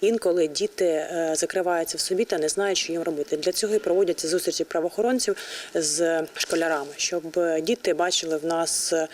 Інколи діти е, закриваються в собі та не знають, що їм робити. Для цього і проводяться зустрічі правоохоронців з школярами, щоб діти бачили в нас е,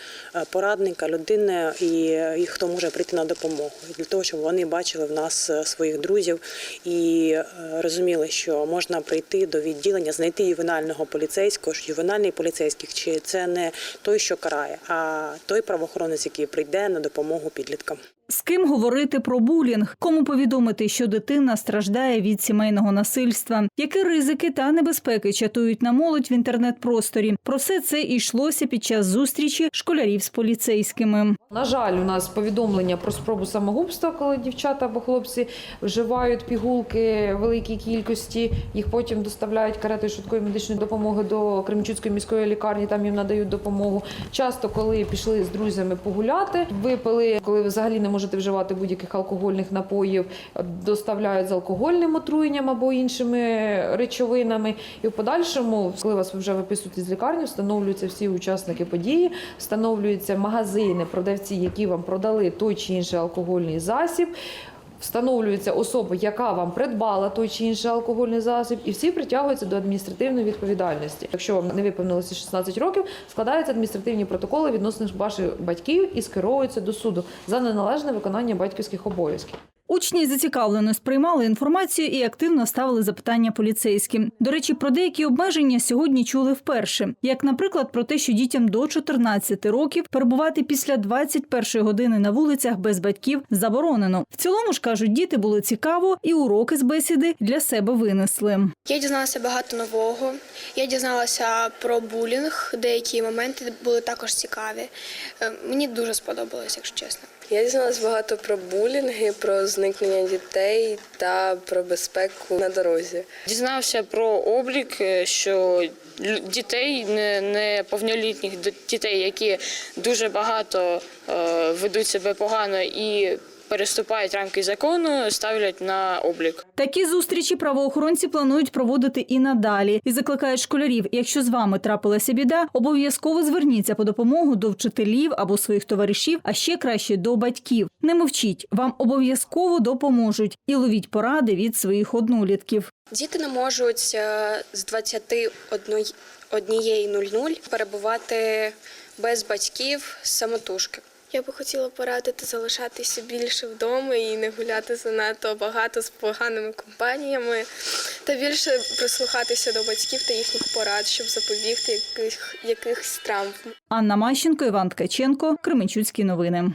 порадника, людини і, і хто може прийти на допомогу. Для того, щоб вони бачили в нас е, своїх друзів і е, розуміли, що можна прийти до відділення, знайти ювенального поліцейського, ювенальний поліцейський чи це не той, що карає, а той правоохоронець, який прийде на допомогу підліткам. З ким говорити про булінг, кому повідомити, що дитина страждає від сімейного насильства, які ризики та небезпеки чатують на молодь в інтернет-просторі. Про все це йшлося під час зустрічі школярів з поліцейськими. На жаль, у нас повідомлення про спробу самогубства, коли дівчата або хлопці вживають пігулки великій кількості. Їх потім доставляють каретою швидкої медичної допомоги до Кременчуцької міської лікарні. Там їм надають допомогу. Часто, коли пішли з друзями погуляти, випили, коли взагалі не можете вживати будь-яких алкогольних напоїв, доставляють з алкогольним отруєнням або іншими речовинами. І в подальшому, коли вас вже виписують із лікарні, встановлюються всі учасники події, встановлюються магазини, продавці, які вам продали той чи інший алкогольний засіб. Встановлюється особа, яка вам придбала той чи інший алкогольний засіб, і всі притягуються до адміністративної відповідальності. Якщо вам не виповнилося 16 років, складаються адміністративні протоколи відносно ваших батьків і скеровуються до суду за неналежне виконання батьківських обов'язків. Учні зацікавлено сприймали інформацію і активно ставили запитання поліцейським. До речі, про деякі обмеження сьогодні чули вперше, як, наприклад, про те, що дітям до 14 років перебувати після 21 години на вулицях без батьків заборонено. В цілому ж кажуть, діти було цікаво, і уроки з бесіди для себе винесли. Я дізналася багато нового. Я дізналася про булінг. Деякі моменти були також цікаві. Е, Мені дуже сподобалось, якщо чесно. Я дізналась багато про булінги, про зникнення дітей та про безпеку на дорозі. Дізнався про облік, е, що дітей неповнолітніх дітей, які дуже багато е, ведуть себе погано і переступають рамки закону, ставлять на облік. Такі зустрічі правоохоронці планують проводити і надалі і закликають школярів. Якщо з вами трапилася біда, обов'язково зверніться по допомогу до вчителів або своїх товаришів, а ще краще до батьків. Не мовчіть, вам обов'язково допоможуть і ловіть поради від своїх однолітків. Діти не можуть е, з 21.00 перебувати без батьків самотужки. Я би хотіла порадити залишатися більше вдома і не гуляти занадто багато з поганими компаніями, та більше прислухатися до батьків та їхніх порад, щоб запобігти яких, якихось травм. Анна Мащенко, Іван Ткаченко, Кременчуцькі новини.